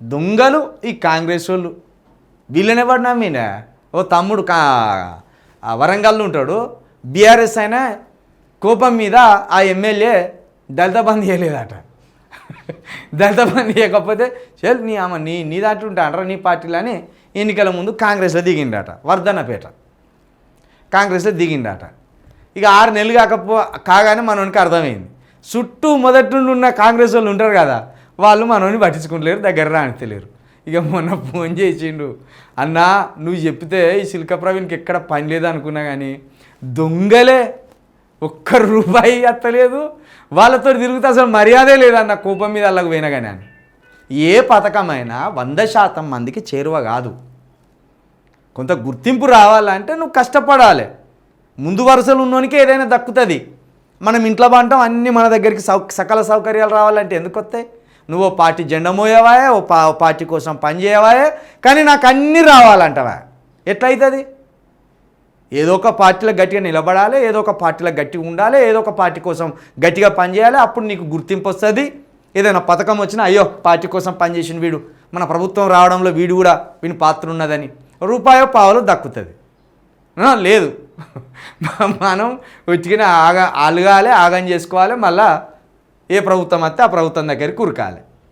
దొంగలు ఈ కాంగ్రెస్ వాళ్ళు. వీళ్ళని ఎవరు నమ్మినా? ఓ తమ్ముడు కా వరంగల్లో ఉంటాడు. బీఆర్ఎస్ అయినా కోపం మీద ఆ ఎమ్మెల్యే దళిత బంద్ చేయలేదట. దళిత బంద్ చేయకపోతే చెల్ నీ అమ్మ నీ నీ దాంట్లో ఉంటా నీ పార్టీలో అని ఎన్నికల ముందు కాంగ్రెస్లో దిగిండట వర్ధనపేట. కాంగ్రెస్లో దిగిండట. ఇక ఆరు నెలలు కాకపో కాగానే మనోనికి అర్థమైంది. చుట్టూ మొదటి నుండి ఉన్న కాంగ్రెస్ వాళ్ళు ఉంటారు కదా వాళ్ళు మనోని పట్టించుకుంటలేరు దగ్గర రానితలేరు ఇక మొన్న ఫోన్ చేసిండు అన్నా నువ్వు చెప్తే ఈ శిల్క ప్రవీణ్కి ఎక్కడ పని లేదు అనుకున్నా కానీ దొంగలే ఒక్క రూపాయి అత్తలేదు. వాళ్ళతో తిరుగుతా అసలు మర్యాదే లేదన్న కోపం మీద వాళ్ళకి పోయినా కానీ అని. ఏ పథకమైనా వంద శాతం మందికి చేరువ కాదు. కొంత గుర్తింపు రావాలంటే నువ్వు కష్టపడాలి. ముందు వరుసలు ఉన్నోనికి ఏదైనా దక్కుతుంది. మనం ఇంట్లో పంటాం అన్నీ మన దగ్గరికి సౌ సకల సౌకర్యాలు రావాలంటే ఎందుకు వస్తాయి నువ్వు పార్టీ జెండా మోయవాయే ఓ పా పార్టీ కోసం పనిచేయవాయే కానీ నాకు అన్నీ రావాలంటవా? ఎట్లయితుంది? ఏదో ఒక పార్టీలో గట్టిగా నిలబడాలి ఏదో ఒక పార్టీలో గట్టిగా ఉండాలి ఏదో ఒక పార్టీ కోసం గట్టిగా పనిచేయాలి అప్పుడు నీకు గుర్తింపు వస్తుంది. ఏదైనా పథకం వచ్చినా అయ్యో పార్టీ కోసం పనిచేసిన వీడు. మన ప్రభుత్వం రావడంలో వీడు కూడా వీని పాత్ర ఉన్నదని. రూపాయో పావులో దక్కుతుంది. లేదు. మనం ఉట్టిగా ఆగ అలగాలి ఆగం చేసుకోవాలి మళ్ళీ ఏ ప్రభుత్వం వస్తే ఆ ప్రభుత్వం దగ్గరికి కురకాలి